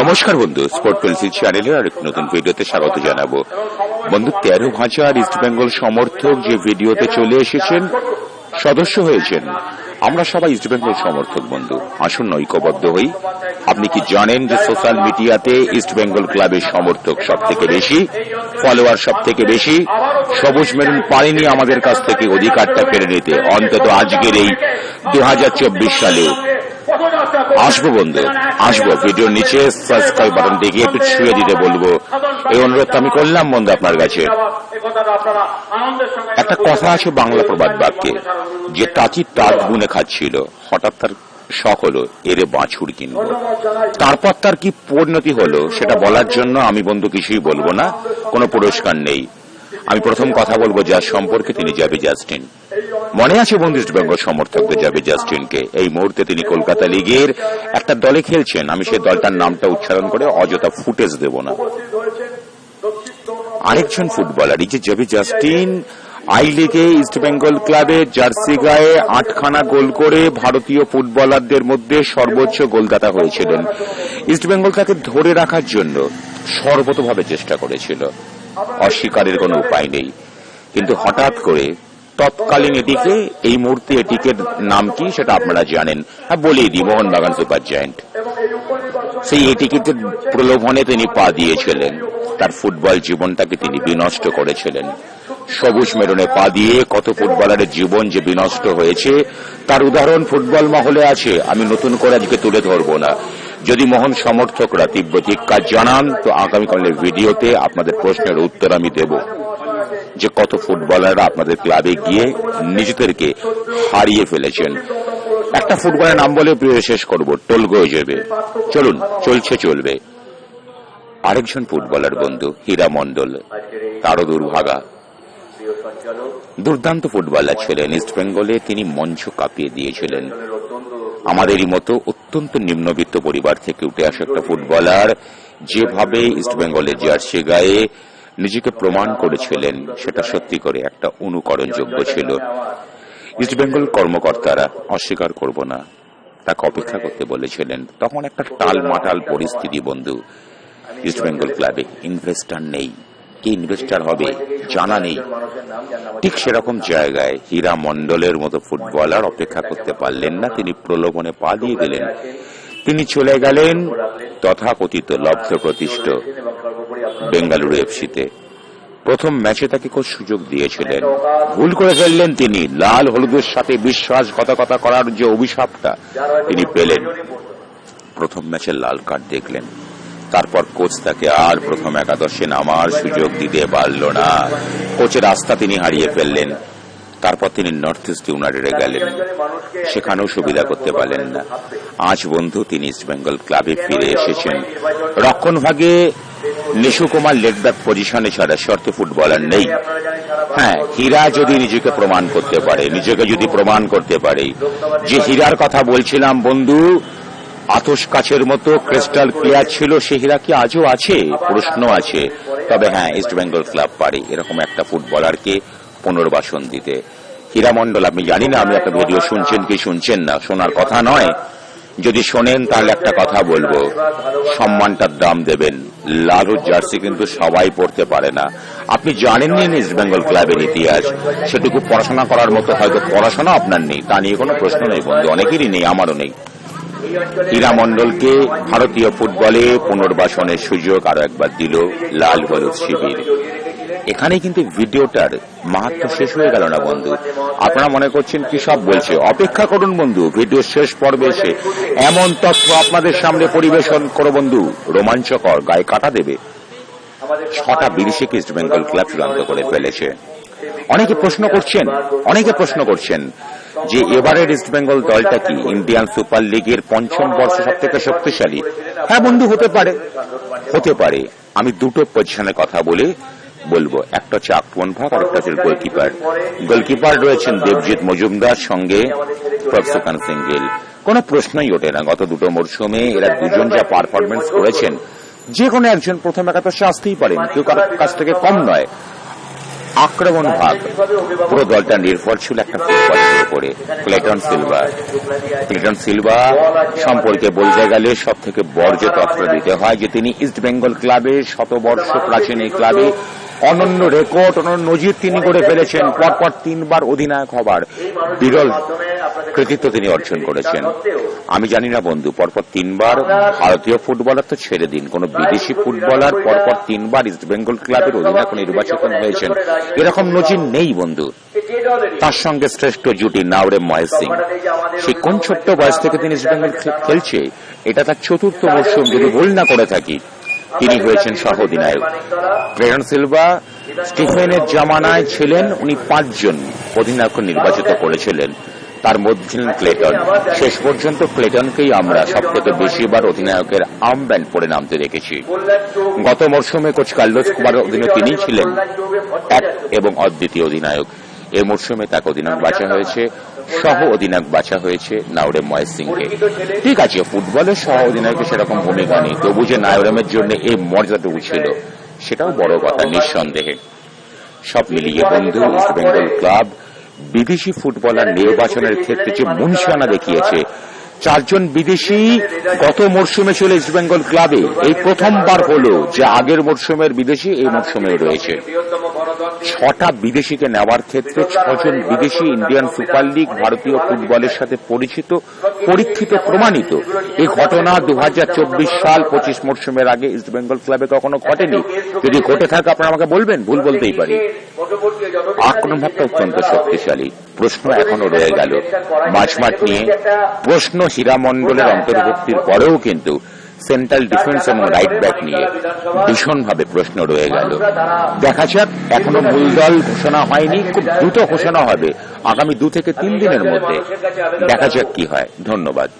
নমস্কার বন্ধু sport pencil চ্যানেলের আরেক নতুন ভিডিওতে স্বাগত জানাব। বন্ধু, তেরো হাজার ইস্ট বেঙ্গল সমর্থক যে ভিডিওতে চলে এসেছেন, সদস্য হয়েছেন। আমরা সবাই ইস্ট বেঙ্গল সমর্থক বন্ধু, আসুন ঐক্যবদ্ধ হই। আপনি কি জানেন যে সোশ্যাল মিডিয়াতে ইস্ট বেঙ্গল ক্লাবের সমর্থক সব থেকে বেশি ফলোয়ার সব থেকে বেশি? সবুজ মেরুন পারেনি আমাদের কাছ থেকে অধিকারটা কেড়ে নিতে অন্তত আজকের এই দু হাজার চব্বিশ সালে আসব বন্ধু, আসব। ভিডিওর নিচে সাবস্ক্রাইব বাটন দেখিয়ে একটু ছুঁয়ে দিতে বলব। এই অনুরোধ আমি করলাম বন্ধু আপনার কাছে। একটা কথা আছে বাংলা প্রবাদ বাক্যে, যে টাচি টাক গুনে খাচ্ছিল, হঠাৎ তার শখ হলো, এরে বাছুর কিনবো। তারপর তার কি পরিণতি হলো, সেটা বলার জন্য আমি বন্ধু কিছুই বলব না, কোনো পুরস্কার নেই। আমি প্রথম কথা বলব যার সম্পর্কে তিনি যাবে জাস্টিন। মনে আছে বেঙ্গল সমর্থকদের যাবে জাস্টিনকে? এই মুহূর্তে তিনি কলকাতা লিগের একটা দলে খেলছেন। আমি সেই দলটার নামটা উচ্চারণ করে অযথা ফুটেজ দেব না। আরেকজন ফুটবলার, এই যে যাবে জাস্টিন, আই লিগে ইস্ট বেঙ্গল ক্লাবে জার্সি গায়ে আটখানা গোল করে ভারতীয় ফুটবলারদের মধ্যে সর্বোচ্চ গোলদাতা হয়েছিলেন। ইস্ট বেঙ্গল তাকে ধরে রাখার জন্য সর্বতভাবে চেষ্টা করেছিল। অস্বীকারের কোনো উপায় নেই। কিন্তু হঠাৎ করে তৎকালীন এটিকে, এই মুহূর্তে এটিকে নাম কি সেটা আপনারা জানেন। হ্যাঁ বলেই দিই, মোহনবাগান সুপার জায়েন্ট সেই এটিকেটের প্রলোভনে তিনি পা দিয়েছিলেন। তার ফুটবল জীবনটাকে তিনি বিনষ্ট করেছিলেন। সবুজ মেরুনে পা দিয়ে কত ফুটবলারের জীবন যে বিনষ্ট হয়েছে, তার উদাহরণ ফুটবল মহলে আছে। আমি নতুন করে আজকে তুলে ধরবো না। যদি মোহন সমর্থকরা তীব্র কাজ জানান, তো আগামীকালের ভিডিওতে আপনাদের প্রশ্নের উত্তর আমি দেব। যে কত ফুটবলাররা আপনাদের ক্লাবে গিয়ে নিজেদেরকে হারিয়ে ফেলেছেন। একটা ফুটবলের নাম বলে প্রিয় শেষ করব, টোলগো যাবে। চলুন, চলছে, চলবে। আরেকজন ফুটবলার বন্ধু, হীরা মন্ডল তারও দুর্ভাগা। দুর্দান্ত ফুটবলার ছিলেন ইস্ট বেঙ্গলে তিনি মঞ্চ কাঁপিয়ে দিয়েছিলেন। আমাদেরই মতো অত্যন্ত নিম্নবিত্ত পরিবার থেকে উঠে আসা একটা ফুটবলার, যেভাবে ইস্ট বেঙ্গলের জার্সি গায়ে নিজেকে প্রমাণ করেছিলেন, সেটা সত্যি করে একটা অনুকরণযোগ্য ছিল। ইস্ট বেঙ্গল কর্মকর্তারা অস্বীকার করব না, তাকে অপেক্ষা করতে বলেছিলেন, তখন একটা টাল মাটাল পরিস্থিতি, বন্ধু। ইস্ট বেঙ্গল ক্লাবে ইনভেস্টার নেই। কি ইনভেস্টার হবে জানা নেই। ঠিক সেরকম জায়গায় হীরা মন্ডলের মতো ফুটবলার অপেক্ষা করতে পারলেন না। তিনি প্রলোভনে পা দিয়ে দিলেন তিনি চলে গেলেন তথাকথিত লব্ধ প্রতিষ্ঠ বেঙ্গালুরু এফসিতে। প্রথম ম্যাচে তাকে কোচ সুযোগ দিয়েছিলেন। ভুল করে ফেললেন তিনি। লাল হলুদের সাথে বিশ্বাসঘাতকতা করার যে অভিশাপটা তিনি পেলেন। প্রথম ম্যাচে লাল কার্ড দেখলেন। তারপর কোচ তাকে আর প্রথম একাদশে নামার সুযোগ দিতে পারল না। কোচের আস্থা তিনি হারিয়ে ফেললেন। তারপর তিনি নর্থ ইস্ট ইউনাইটেডে গেলেন। সেখানেও সুবিধা করতে পারলেন না। আজ বন্ধু তিনি ইস্ট বেঙ্গল ক্লাবে ফিরে এসেছেন। রক্ষণ ভাগে নিশু কুমার লেগব্যাক পজিশনে ছাড়া শর্ত ফুটবলার নেই। হ্যাঁ হীরা যদি নিজেকে প্রমাণ করতে পারে, নিজেকে যদি প্রমাণ করতে পারে। যে হীরার কথা বলছিলাম বন্ধু আতস কাছের মতো ক্রিস্টাল ক্লিয়ার ছিল সে হীরা কি আজও আছে? প্রশ্ন আছে। তবে হ্যাঁ ইস্ট বেঙ্গল ক্লাব পারে এরকম একটা ফুটবলারকে পুনর্বাসন দিতে। হীরামন্ডল আপনি জানি না আমি একটা ভিডিও শুনছেন কি শুনছেন না। শোনার কথা নয়। যদি শোনেন, তাহলে একটা কথা বলব। সম্মানটার দাম দেবেন। লাল জার্সি কিন্তু সবাই পড়তে পারে না। আপনি জানেননি ইস্ট বেঙ্গল ক্লাবের ইতিহাস? সেটুকু পড়াশোনা করার মতো হয়তো পড়াশোনা আপনার নেই। তা নিয়ে কোনো প্রশ্ন নেই, বন্ধু। অনেকেরই নেই, আমারও নেই। হীরা মন্ডলকে ভারতীয় ফুটবলে পুনর্বাসনের সুযোগ আরও একবার দিল লাল হলুদ শিবির। এখানে কিন্তু ভিডিওটার মাহাত্ম শেষ হয়ে গেল না, বন্ধু? আপনারা মনে করছেন কি সব বলছে? অপেক্ষা করুন, বন্ধু ভিডিও শেষ পর্বে এসে এমন তথ্য আপনাদের সামনে পরিবেশন করো, বন্ধু। রোমাঞ্চকর, গায়ে কাটা দেবে। ছটা বিদেশিকে ইস্ট বেঙ্গল ক্লাব চূড়ান্ত করে ফেলেছে। অনেকে প্রশ্ন করছেন, অনেকে প্রশ্ন করছেন যে এবারের ইস্ট বেঙ্গল দলটা কি ইন্ডিয়ান সুপার লিগের পঞ্চম বর্ষ সব থেকে শক্তিশালী? হ্যাঁ বন্ধু, হতে পারে। হতে পারে। আমি দুটো পজিশনে কথা বলে বলব। একটা হচ্ছে আক্রমণ ভাগ আর একটা হচ্ছে গোলকিপার গোলকিপার রয়েছেন দেবজিৎ মজুমদার সঙ্গে প্রফসকান সিঙ্গেল। কোনো প্রশ্নই ওঠে না। গত দুটো মরশুমে এরা দুজন যা পারফরমেন্স করেছেন, যে কোনো একজন প্রথম একাদশে আসতেই পারেন। কেউ কাছ থেকে কম নয়। আক্রমণ ভাগ। পুরো দলটা নির্ভর ছিল একটা ফুটবলের উপরে ক্লেটন সিলভা। ক্লেটন সিলভা সম্পর্কে বলতে গেলে সব থেকে বর্জ্য তত্ত্ব দিতে হয় যে তিনি ইস্ট বেঙ্গল ক্লাবে, শতবর্ষ প্রাচীন এই ক্লাবে। অনন্য রেকর্ড, অনন্য নজির তিনি করে ফেলেছেন। পরপর তিনবার অধিনায়ক হবার বিরল কৃতিত্ব তিনি অর্জন করেছেন। আমি জানি না বন্ধু, পরপর তিনবার ভারতীয় ফুটবলার তো ছেড়ে দিন। কোন বিদেশি ফুটবলার পরপর তিনবার ইস্ট বেঙ্গল ক্লাবের অধিনায়ক নির্বাচিত হয়েছেন। এরকম নজির নেই বন্ধু। তার সঙ্গে শ্রেষ্ঠ জুটি নাওরে মহেশ সিং। সে কোন ছোট্ট বয়স থেকে তিনি ইস্ট বেঙ্গল খেলছে, এটা তার চতুর্থ মরশুম। যদি ভুল না করে থাকি, তিনি হয়েছেন সহ অধিনায়ক প্রেরণ সিলভা, স্টিফেনের জামানায় ছিলেন, উনি পাঁচজন অধিনায়ক নির্বাচিত করেছিলেন। তার মধ্যে ছিলেন ক্লেটন। শেষ পর্যন্ত ক্লেটনকেই আমরা সব থেকে বেশিবার অধিনায়কের আর্মব্যান্ড পরে নামতে দেখেছি। গত মরশুমে কোচ কার্লোস কুমারের অধীনে তিনিই ছিলেন এক এবং অদ্বিতীয় অধিনায়ক। এ মরশুমে তাকে অধিনায়ক বাছা হয়েছে, সহ অধিনায়ক বাছা হয়েছে নাওরেম মহেশ সিংকে ঠিক আছে ফুটবলের সহ অধিনায়কের সেরকম ভূমিকা নেই, তবু যে নাওরেমের জন্য এই মর্যাদাটুকু ছিল, সেটাও বড় কথা, নিঃসন্দেহে। সব মিলিয়ে বন্ধু, ইস্ট বেঙ্গল ক্লাব বিদেশি ফুটবলার নির্বাচনের ক্ষেত্রে যে মুনশানা দেখিয়েছে চারজন বিদেশি গত মরশুমে ছিল ইস্ট বেঙ্গল ক্লাবে এই প্রথমবার হলো যে আগের মরশুমের বিদেশি এই মরশুমে রয়েছে। ছটা বিদেশিকে নেওয়ার ক্ষেত্রে ছজন বিদেশি ইন্ডিয়ান সুপার লিগ ভারতীয় ফুটবলের সাথে পরিচিত, পরীক্ষিত, প্রমাণিত। এই ঘটনা দু হাজার চব্বিশ সাল পঁচিশ মরশুমের আগে ইস্ট বেঙ্গল ক্লাবে কখনো ঘটেনি। যদি ঘটে থাকে, আপনারা আমাকে বলবেন? ভুল বলতেই পারি। আক্রমণ ভাবটা অত্যন্ত শক্তিশালী। প্রশ্ন এখনও রয়ে গেল। মাঝমাঠ নিয়ে প্রশ্ন হীরামণ্ডলের অন্তর্ভুক্তির পরেও কিন্তু সেন্ট্রাল ডিফেন্স এবং রাইট ব্যাক নিয়ে ভীষণভাবে প্রশ্ন রয়ে গেল। দেখা যাক এখনও মূল দল ঘোষণা হয়নি খুব দ্রুত ঘোষণা হবে। আগামী দু থেকে তিন দিনের মধ্যে। দেখা যাক কি হয়। ধন্যবাদ।